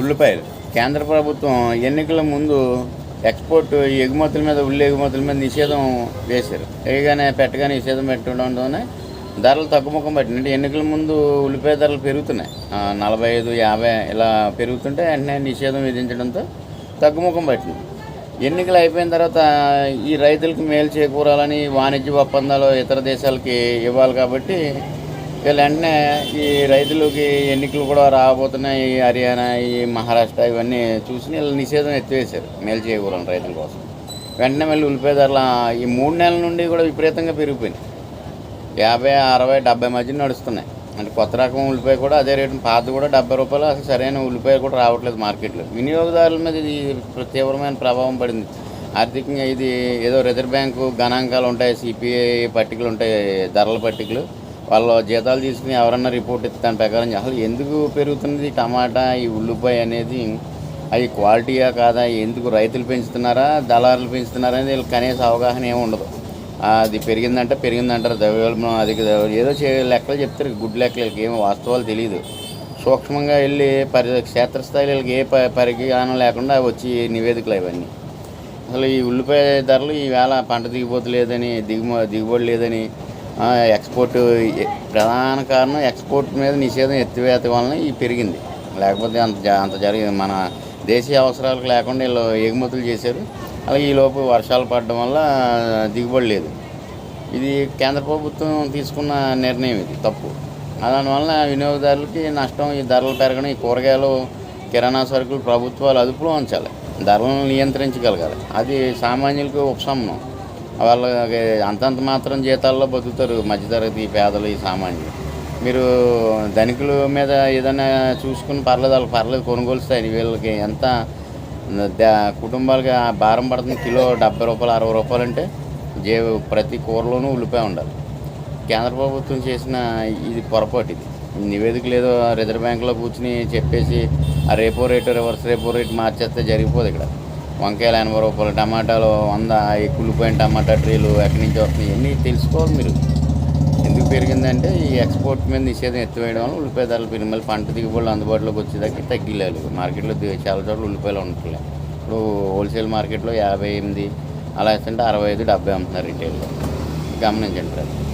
ఉల్లిపాయలు. కేంద్ర ప్రభుత్వం ఎన్నికల ముందు ఎక్స్పోర్ట్ ఎగుమతుల మీద ఉల్లి ఎగుమతుల మీద నిషేధం వేశారు. వేయగానే పెట్టగానే నిషేధం పెట్టడంతోనే ధరలు తగ్గుముఖం పట్టింది. ఎన్నికల ముందు ఉల్లిపాయ ధరలు పెరుగుతున్నాయి. నలభై ఐదు యాభై ఇలా పెరుగుతుంటే వెంటనే నిషేధం విధించడంతో తగ్గుముఖం పట్టింది. ఎన్నికలు అయిపోయిన తర్వాత ఈ రైతులకు మేలు చేకూరాలని వాణిజ్య ఒప్పందాలు ఇతర దేశాలకి ఇవ్వాలి కాబట్టి వీళ్ళు వెంటనే ఈ రైతులకి ఎన్నికలు కూడా రాబోతున్నాయి ఈ హర్యానా ఈ మహారాష్ట్ర ఇవన్నీ చూసి వీళ్ళు నిషేధం ఎత్తివేశారు మేలు చేయకూడదు రైతుల కోసం. వెంటనే మళ్ళీ ఉల్లిపాయ ధరలు ఈ మూడు నెలల నుండి కూడా విపరీతంగా పెరిగిపోయినాయి. యాభై అరవై డెబ్బై మధ్య నడుస్తున్నాయి. అంటే కొత్త రకం ఉల్లిపాయ కూడా అదే రేటు పాత కూడా డెబ్బై రూపాయలు అసలు సరైన ఉల్లిపాయ కూడా రావట్లేదు మార్కెట్లో. వినియోగదారుల మీద ఇది తీవ్రమైన ప్రభావం పడింది. ఆర్థికంగా ఇది ఏదో రిజర్వ్ బ్యాంకు గణాంకాలు ఉంటాయి సిపిఐ పట్టికలు ఉంటాయి ధరల పట్టికలు. వాళ్ళు జీతాలు తీసుకుని ఎవరన్నా రిపోర్ట్ ఇస్తే దాని ప్రకారం అసలు ఎందుకు పెరుగుతున్నది టమాటా ఈ ఉల్లిపాయ అనేది? అవి క్వాలిటీయా కాదా? ఎందుకు రైతులు పెంచుతున్నారా? దళారులు పెంచుతున్నారా? అనేది వీళ్ళకి కనీస అవగాహన ఏమి ఉండదు. అది పెరిగిందంటే పెరిగిందంటారు ద్రవ్యోల్బణం అది ఏదో చే లెక్కలు చెప్తారు. గుడ్ లెక్కలు వీళ్ళకి వాస్తవాలు తెలియదు సూక్ష్మంగా వెళ్ళి పరి క్షేత్రస్థాయిలో వీళ్ళకి ఏ ప పరిజ్ఞానం లేకుండా వచ్చి నివేదికలు అవన్నీ అసలు ఈ ఉల్లిపాయ ధరలు ఈవేళ పంట దిగిపోతలేదని దిగుమ దిగుబడి లేదని ఎక్స్పోర్ట్ ప్రధాన కారణం ఎక్స్పోర్ట్ మీద నిషేధం ఎత్తివేత వలన ఈ పెరిగింది. లేకపోతే అంత అంత జరిగింది మన దేశీయ అవసరాలకు లేకుండా వీళ్ళు ఎగుమతులు చేశారు. అలాగే ఈ లోపు వర్షాలు పడడం వల్ల దిగుబడి లేదు. ఇది కేంద్ర ప్రభుత్వం తీసుకున్న నిర్ణయం ఇది తప్పు. దానివల్ల వినియోగదారులకి నష్టం ఈ ధరలు పెరగడం ఈ కూరగాయలు కిరాణా సరుకులు ప్రభుత్వాలు అదుపులో ఉంచాలి. ధరలను నియంత్రించగలగాలి. అది సామాన్యులకు ఉపశమనం. వాళ్ళకి అంతంత మాత్రం జీతాల్లో బతుకుతారు మధ్యతరగతి పేదలు ఈ సామాన్యులు. మీరు ధనికుల మీద ఏదైనా చూసుకుని పర్లేదు వాళ్ళకి పర్లేదు కొనుగోలుస్తాయి. వీళ్ళకి ఎంత కుటుంబాలకి భారం పడుతుంది. కిలో డెబ్బై రూపాయలు అరవై రూపాయలు అంటే జే ప్రతి కూరలోనూ ఉల్లిపాయ ఉండాలి. కేంద్ర ప్రభుత్వం చేసిన ఇది పొరపాటు ఇది. ఈ నివేదికలు ఏదో రిజర్వ్ బ్యాంకులో కూర్చుని చెప్పేసి ఆ repo rate reverse repo rate మార్చేస్తే జరిగిపోదు ఇక్కడ. వంకాయలు ఎనభై రూపాయలు టమాటాలు వంద ఈ కుళ్ళిపోయిన టమాటా ట్రీలు ఎక్కడి నుంచి వస్తున్నాయి ఇవన్నీ తెలుసుకోవాలి మీరు. ఎందుకు పెరిగిందంటే ఈ ఎక్స్పోర్ట్ మీద నిషేధం ఎత్తివేయడం వల్ల ఉల్లిపాయ ధరలు పెరిగి మళ్ళీ పంట దిగుబడులు అందుబాటులోకి వచ్చేదానికి తగ్గిలేదు. మార్కెట్లో చాలా చోట్ల ఉల్లిపాయలు ఉండట్లేదు ఇప్పుడు హోల్సేల్ మార్కెట్లో యాభై ఎనిమిది అలా వేస్తుంటే అరవై ఐదు డెబ్బై అమ్ముతున్నారు రిటైల్లో. గమనించండి ప్రజలు.